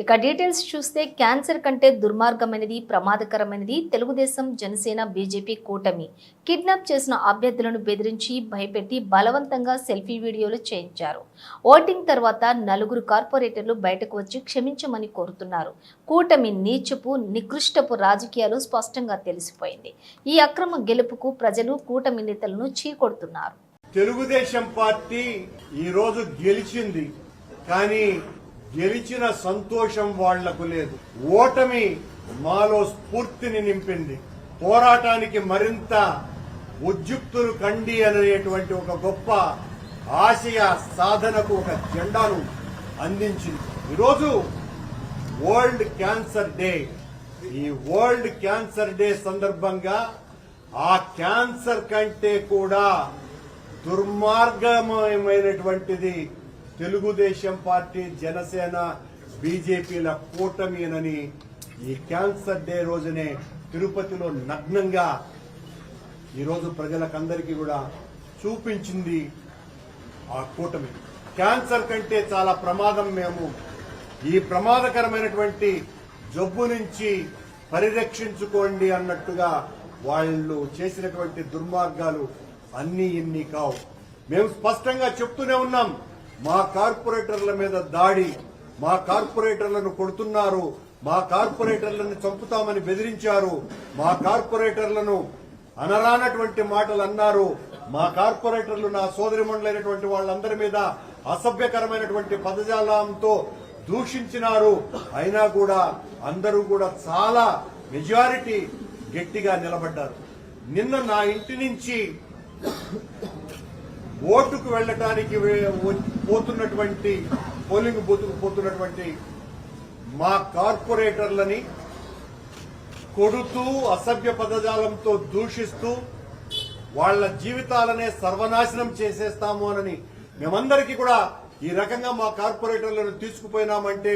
ఇక డీటెయిల్స్ చూస్తే క్యాన్సర్ కంటే దుర్మార్గమైనది ప్రమాదకరమైనది తెలుగుదేశం జనసేన బీజేపీ కూటమి. కిడ్నాప్ చేసిన అభ్యర్థులను బెదిరించి భయపెట్టి బలవంతంగా సెల్ఫీ వీడియోలు చేయించారు. ఓటింగ్ తర్వాత నలుగురు కార్పొరేటర్లు బయటకు వచ్చి క్షమించమని కోరుతున్నారు. కూటమి నీచపు నికృష్టపు రాజకీయాలు స్పష్టంగా తెలిసిపోయింది. ఈ అక్రమ గెలుపుకు ప్రజలు కూటమి నేతలను చీకొడుతున్నారు. తెలుగుదేశం పార్టీ ఈరోజు గెలిచింది. కానీ గెలిచిన సంతోషం వాళ్ళకు లేదు. ఓటమి మాలో స్ఫూర్తిని నింపింది. పోరాటానికి మరింత ఉద్యుక్తులు కండి అనేటువంటి ఒక గొప్ప ఆశయ సాధనకు ఒక జెండాను అందించింది. ఈరోజు వరల్డ్ క్యాన్సర్ డే. ఈ వరల్డ్ క్యాన్సర్ డే సందర్భంగా ఆ క్యాన్సర్ కంటే కూడా దుర్మార్గమైనటువంటిది తెలుగుదేశం పార్టీ జనసేన బీజేపీల కూటమినని ఈ క్యాన్సర్ డే రోజునే తిరుపతిలో నగ్నంగా ఈరోజు ప్రజలకందరికీ కూడా చూపించింది ఆ కూటమి. క్యాన్సర్ కంటే చాలా ప్రమాదం మేము. ఈ ప్రమాదకరమైనటువంటి జబ్బు నుంచి పరిరక్షించుకోండి అన్నట్టుగా వాళ్ళు చేసినటువంటి దుర్మార్గాలు అన్ని ఇన్ని కావు. మేము స్పష్టంగా చెప్తూనే ఉన్నాం. మా కార్పొరేటర్ల మీద దాడి మా కార్పొరేటర్లను కొడుతున్నారు మా కార్పొరేటర్లను చంపుతామని బెదిరించారు మా కార్పొరేటర్లను అనరానటువంటి మాటలు అన్నారు మా కార్పొరేటర్లు నా సోదరిమణులైనటువంటి వాళ్ళందరి మీద అసభ్యకరమైనటువంటి పదజాలంతో దూషించినారు. అయినా కూడా అందరూ కూడా చాలా మెజారిటీ గట్టిగా నిలబడ్డారు. నిన్న నా ఇంటి నుంచి ఓటుకు వెళ్ళటానికి పోతున్నటువంటి పోలింగ్ బూత్కు పోతున్నటువంటి మా కార్పొరేటర్లని కొడుతూ అసభ్య పదజాలంతో దూషిస్తూ వాళ్ళ జీవితాలనే సర్వనాశనం చేసేస్తాము అని మేమందరికీ కూడా ఈ రకంగా మా కార్పొరేటర్లను తీసుకుపోయినామంటే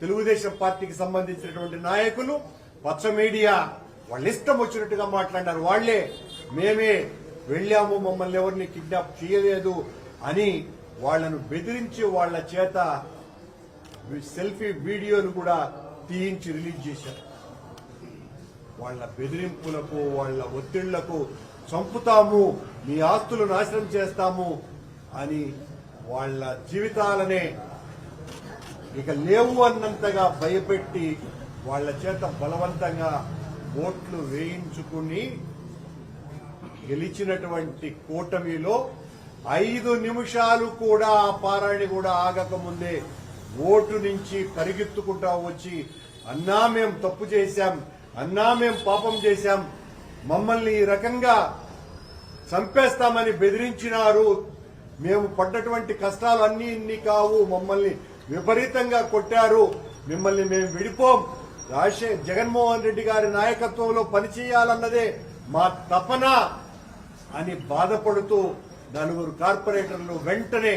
తెలుగుదేశం పార్టీకి సంబంధించినటువంటి నాయకులు పచ్చ మీడియా వాళ్ళ ఇష్టం వచ్చినట్టుగా మాట్లాడారు వాళ్ళే మేమే వెళ్ళాము మమ్మల్ని ఎవరిని కిడ్నాప్ చేయలేదు అని వాళ్ళను బెదిరించి వాళ్ళ చేత సెల్ఫీ వీడియోను కూడా తీయించి రిలీజ్ చేశారు. వాళ్ళ బెదిరింపులకు వాళ్ళ ఒత్తిళ్ళకు చంపుతాము మీ ఆస్తులు నాశనం చేస్తాము అని వాళ్ళ జీవితాలనే ఇక లేవు అన్నంతగా భయపెట్టి వాళ్ళ చేత బలవంతంగా ఓట్లు వేయించుకుని గెలిచినటువంటి కూటమిలో ఐదు నిమిషాలు కూడా ఆ పారాయణ కూడా ఆగకముందే ఓటు నుంచి పరిగెత్తుకుంటా వచ్చి అన్నా మేం తప్పు చేశాం అన్నా మేం పాపం చేశాం మమ్మల్ని ఈ రకంగా చంపేస్తామని బెదిరించినారు. మేము పడ్డటువంటి కష్టాలు అన్ని ఇన్ని కావు మమ్మల్ని విపరీతంగా కొట్టారు మిమ్మల్ని మేము విడిపోం. రాజశేఖర్ జగన్మోహన్ రెడ్డి గారి నాయకత్వంలో పనిచేయాలన్నదే మా తపన. అని బాధపడుతూ నలుగురు కార్పొరేటర్లు వెంటనే